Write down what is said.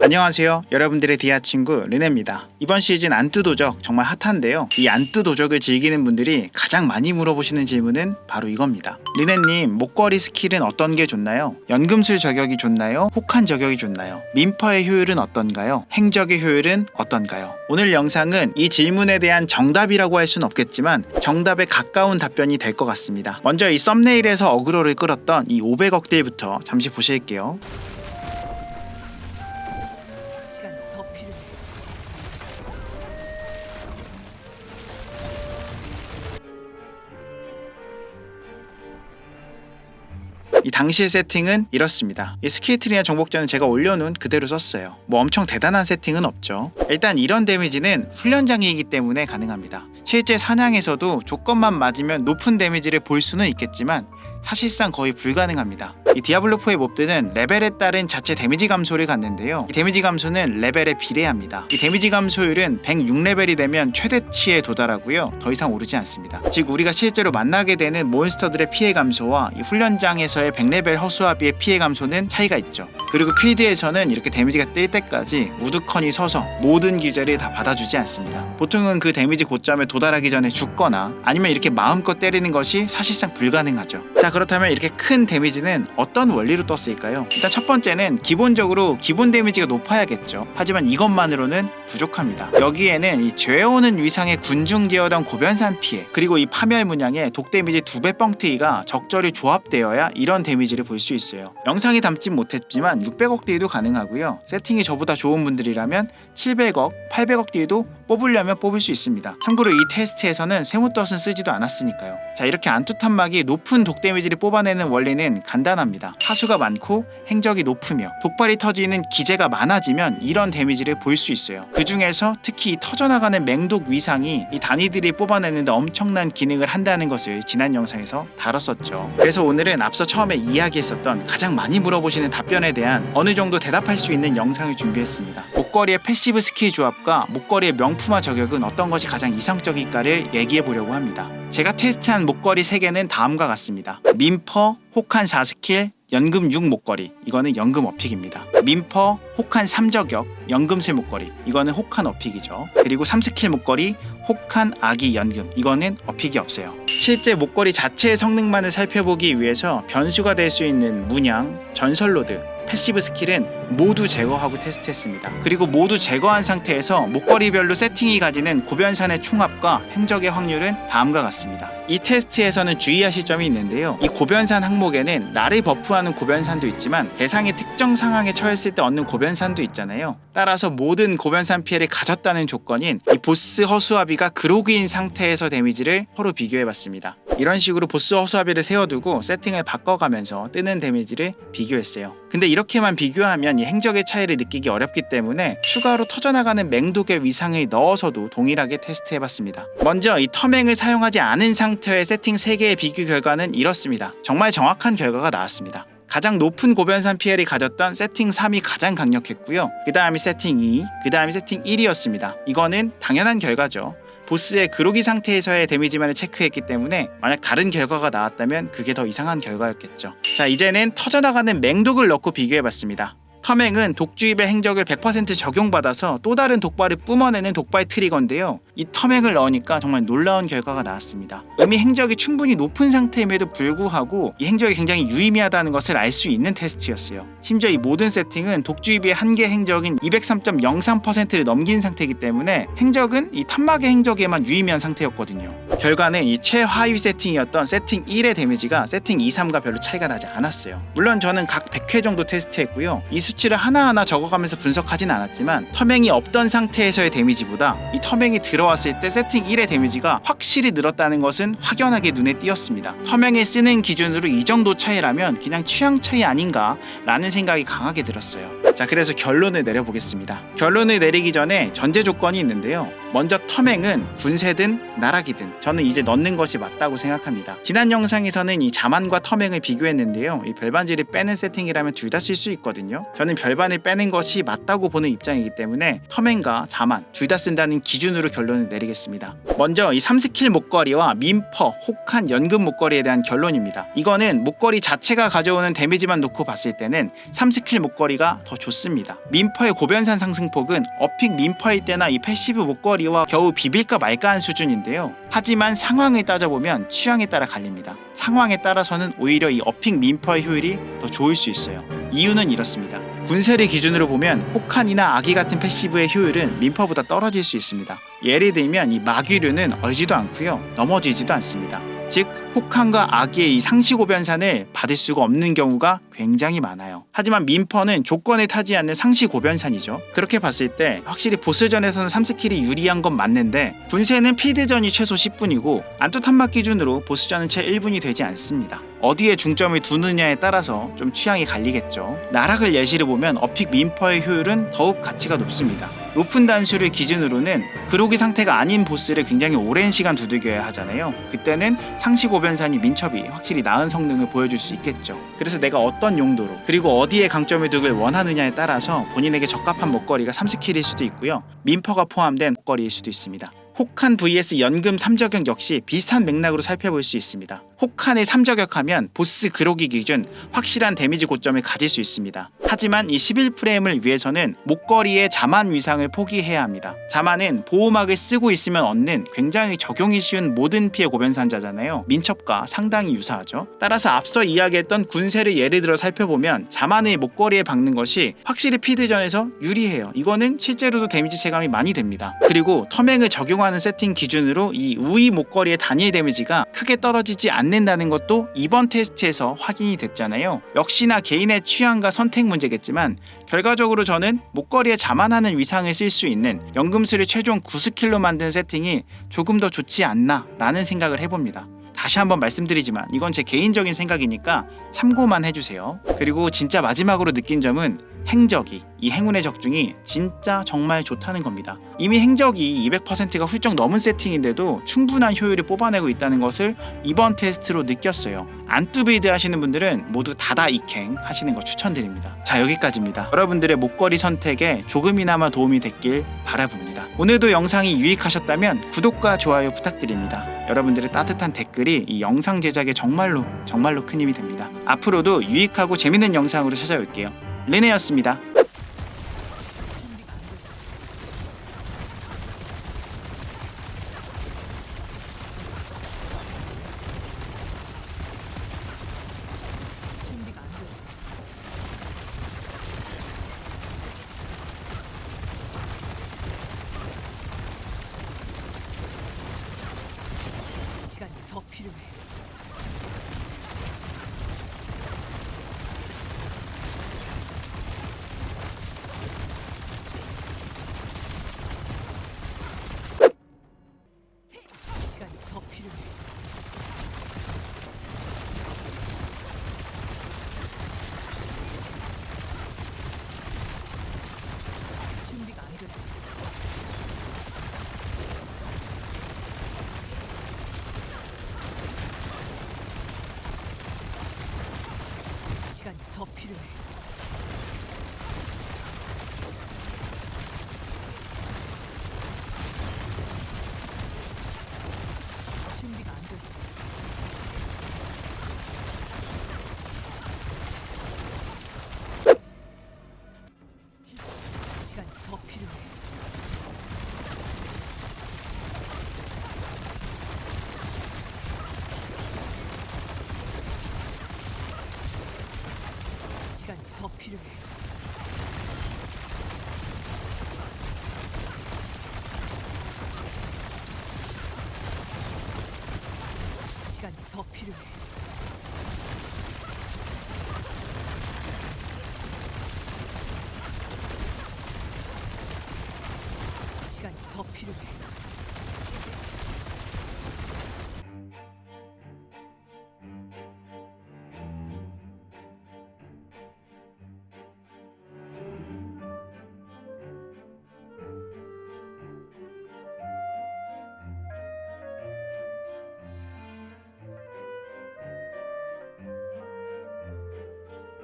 안녕하세요. 여러분들의 디아 친구 르네입니다. 이번 시즌 안뚜 도적 정말 핫한데요. 이 안뚜 도적을 즐기는 분들이 가장 많이 물어보시는 질문은 바로 이겁니다. 르네님, 목걸이 스킬은 어떤 게 좋나요? 연금술 저격이 좋나요? 혹한 저격이 좋나요? 민퍼의 효율은 어떤가요? 행적의 효율은 어떤가요? 오늘 영상은 이 질문에 대한 정답이라고 할 수는 없겠지만 정답에 가까운 답변이 될 것 같습니다. 먼저 이 썸네일에서 어그로를 끌었던 이 500억 딜부터 잠시 보실게요. 이 당시의 세팅은 이렇습니다. 이 스케이트리나 정복전은 제가 올려놓은 그대로 썼어요. 뭐 엄청 대단한 세팅은 없죠. 일단 이런 데미지는 훈련장이기 때문에 가능합니다. 실제 사냥에서도 조건만 맞으면 높은 데미지를 볼 수는 있겠지만 사실상 거의 불가능합니다. 이 디아블로4의 몹들은 레벨에 따른 자체 데미지 감소를 갖는데요. 이 데미지 감소는 레벨에 비례합니다. 이 데미지 감소율은 106레벨이 되면 최대치에 도달하고요. 더 이상 오르지 않습니다. 즉 우리가 실제로 만나게 되는 몬스터들의 피해 감소와 이 훈련장에서의 100레벨 허수아비의 피해 감소는 차이가 있죠. 그리고 필드에서는 이렇게 데미지가 뜰 때까지 우두커니 서서 모든 기절을 다 받아주지 않습니다. 보통은 그 데미지 고점에 도달하기 전에 죽거나 아니면 이렇게 마음껏 때리는 것이 사실상 불가능하죠. 자 그렇다면 이렇게 큰 데미지는 어떤 원리로 떴을까요? 일단 첫 번째는 기본적으로 기본 데미지가 높아야겠죠. 하지만 이것만으로는 부족합니다. 여기에는 이 죄오는 위상의 군중지어던 고변산 피해 그리고 이 파멸 문양의 독 데미지 두 배 뻥튀기가 적절히 조합되어야 이런 데미지를 볼 수 있어요. 영상이 담진 못했지만 600억 딜도 가능하고요. 세팅이 저보다 좋은 분들이라면 700억, 800억 딜도 뽑으려면 뽑을 수 있습니다. 참고로 이 테스트에서는 세무덫은 쓰지도 않았으니까요. 자 이렇게 안투탄막이 높은 독 데미지를 뽑아내는 원리는 간단합니다. 하수가 많고 행적이 높으며 독발이 터지는 기제가 많아지면 이런 데미지를 볼 수 있어요. 그 중에서 특히 이 터져나가는 맹독 위상이 이 단위들이 뽑아내는데 엄청난 기능을 한다는 것을 지난 영상에서 다뤘었죠. 그래서 오늘은 앞서 처음에 이야기했었던 가장 많이 물어보시는 답변에 대한 어느 정도 대답할 수 있는 영상을 준비했습니다. 목걸이의 패시브 스킬 조합과 목걸이의 명품화 저격은 어떤 것이 가장 이상적일까를 얘기해 보려고 합니다. 제가 테스트한 목걸이 3개는 다음과 같습니다. 민퍼, 혹한 4스킬, 연금 6 목걸이 이거는 연금 어픽입니다. 민퍼, 혹한 3저격, 연금슬 목걸이 이거는 혹한 어픽이죠. 그리고 3스킬 목걸이, 혹한 아기 연금 이거는 어픽이 없어요. 실제 목걸이 자체의 성능만을 살펴보기 위해서 변수가 될 수 있는 문양, 전설로드, 패시브 스킬은 모두 제거하고 테스트했습니다. 그리고 모두 제거한 상태에서 목걸이별로 세팅이 가지는 고변산의 총합과 행적의 확률은 다음과 같습니다. 이 테스트에서는 주의하실 점이 있는데요. 이 고변산 항목에는 나를 버프하는 고변산도 있지만 대상이 특정 상황에 처했을 때 얻는 고변산도 있잖아요. 따라서 모든 고변산 피해를 가졌다는 조건인 이 보스 허수아비가 그로그인 상태에서 데미지를 서로 비교해봤습니다. 이런 식으로 보스 허수아비를 세워두고 세팅을 바꿔가면서 뜨는 데미지를 비교했어요. 근데 이렇게만 비교하면 이 행적의 차이를 느끼기 어렵기 때문에 추가로 터져나가는 맹독의 위상을 넣어서도 동일하게 테스트해봤습니다. 먼저 이 터맹을 사용하지 않은 상태의 세팅 3개의 비교 결과는 이렇습니다. 정말 정확한 결과가 나왔습니다. 가장 높은 고변산 피해를 가졌던 세팅 3이 가장 강력했고요. 그 다음이 세팅 2, 그 다음이 세팅 1이었습니다. 이거는 당연한 결과죠. 보스의 그로기 상태에서의 데미지만을 체크했기 때문에 만약 다른 결과가 나왔다면 그게 더 이상한 결과였겠죠. 자 이제는 터져나가는 맹독을 넣고 비교해봤습니다. 터맹은 독주입의 행적을 100% 적용받아서 또 다른 독발을 뿜어내는 독발 트리거인데요. 이 터맹을 넣으니까 정말 놀라운 결과가 나왔습니다. 이미 행적이 충분히 높은 상태임에도 불구하고 이 행적이 굉장히 유의미하다는 것을 알 수 있는 테스트였어요. 심지어 이 모든 세팅은 독주입의 한계 행적인 203.03%를 넘긴 상태이기 때문에 행적은 이 탐막의 행적에만 유의미한 상태였거든요. 결과는 이 최하위 세팅이었던 세팅 1의 데미지가 세팅 2, 3과 별로 차이가 나지 않았어요. 물론 저는 각 100회 정도 테스트했고요. 이 수치 를 하나하나 적어가면서 분석하진 않았지만 터맹이 없던 상태에서의 데미지보다 이 터맹이 들어왔을 때 세팅 1의 데미지가 확실히 늘었다는 것은 확연하게 눈에 띄었습니다. 터맹을 쓰는 기준으로 이 정도 차이라면 그냥 취향 차이 아닌가라는 생각이 강하게 들었어요. 자, 그래서 결론을 내려보겠습니다. 결론을 내리기 전에 전제 조건이 있는데요. 먼저 터맹은 군세든 나락이든 저는 이제 넣는 것이 맞다고 생각합니다. 지난 영상에서는 이 자만과 터맹을 비교했는데요. 이 별반지를 빼는 세팅이라면 둘 다 쓸 수 있거든요. 저는 별반을 빼는 것이 맞다고 보는 입장이기 때문에 터맨과 자만 둘 다 쓴다는 기준으로 결론을 내리겠습니다. 먼저 이 3스킬 목걸이와 민퍼, 혹한 연금 목걸이에 대한 결론입니다. 이거는 목걸이 자체가 가져오는 데미지만 놓고 봤을 때는 3스킬 목걸이가 더 좋 습니다. 민퍼의 고변산 상승폭은 어픽 민퍼일 때나 이 패시브 목걸이와 겨우 비빌까 말까 한 수준인데요. 하지만 상황을 따져보면 취향에 따라 갈립니다. 상황에 따라서는 오히려 이 어픽 민퍼의 효율이 더 좋을 수 있어요. 이유는 이렇습니다. 군세를 기준으로 보면 혹한이나 아기 같은 패시브의 효율은 민퍼보다 떨어질 수 있습니다. 예를 들면 이 마귀류는 얼지도 않고요. 넘어지지도 않습니다. 즉 혹한과 아기의 이 상시고변산을 받을 수가 없는 경우가 굉장히 많아요. 하지만 민퍼는 조건에 타지 않는 상시고변산이죠. 그렇게 봤을 때 확실히 보스전에서는 3스킬이 유리한 건 맞는데 군세는 피드전이 최소 10분이고 안투탄막 기준으로 보스전은 채 1분이 되지 않습니다. 어디에 중점을 두느냐에 따라서 좀 취향이 갈리겠죠. 나락을 예시를 보면 어픽 민퍼의 효율은 더욱 가치가 높습니다. 높은 단수를 기준으로는 그로기 상태가 아닌 보스를 굉장히 오랜 시간 두들겨야 하잖아요. 그때는 상시고변 산이 민첩이 확실히 나은 성능을 보여줄 수 있겠죠. 그래서 내가 어떤 용도로 그리고 어디에 강점을 두길 원하느냐에 따라서 본인에게 적합한 목걸이가 3스킬일 수도 있고요. 민퍼가 포함된 목걸이일 수도 있습니다. 혹한 vs 연금 3저격 역시 비슷한 맥락으로 살펴볼 수 있습니다. 혹한을 3저격하면 보스 그로기 기준 확실한 데미지 고점을 가질 수 있습니다. 하지만 이 11프레임을 위해서는 목걸이의 자만 위상을 포기해야 합니다. 자만은 보호막을 쓰고 있으면 얻는 굉장히 적용이 쉬운 모든 피해 고변산자잖아요. 민첩과 상당히 유사하죠. 따라서 앞서 이야기했던 군세를 예를 들어 살펴보면 자만의 목걸이에 박는 것이 확실히 피드전에서 유리해요. 이거는 실제로도 데미지 체감이 많이 됩니다. 그리고 터맹을 적용하는 세팅 기준으로 이 우위 목걸이의 단일 데미지가 크게 떨어지지 않는 다는 것도 이번 테스트에서 확인이 됐잖아요. 역시나 개인의 취향과 선택 문제겠지만 결과적으로 저는 목걸이에 자만하는 위상을 쓸 수 있는 연금술을 최종 9스킬로 만든 세팅이 조금 더 좋지 않나 라는 생각을 해봅니다. 다시 한번 말씀드리지만 이건 제 개인적인 생각이니까 참고만 해주세요. 그리고 진짜 마지막으로 느낀 점은 행적이 이 행운의 적중이 진짜 정말 좋다는 겁니다. 이미 행적이 200%가 훌쩍 넘은 세팅인데도 충분한 효율을 뽑아내고 있다는 것을 이번 테스트로 느꼈어요. 안뚜빌드 하시는 분들은 모두 다다 익행 하시는 거 추천드립니다. 자 여기까지입니다. 여러분들의 목걸이 선택에 조금이나마 도움이 됐길 바라봅니다. 오늘도 영상이 유익하셨다면 구독과 좋아요 부탁드립니다. 여러분들의 따뜻한 댓글이 이 영상 제작에 정말로 정말로 큰 힘이 됩니다. 앞으로도 유익하고 재밌는 영상으로 찾아올게요. 르네였습니다. 더 필요해.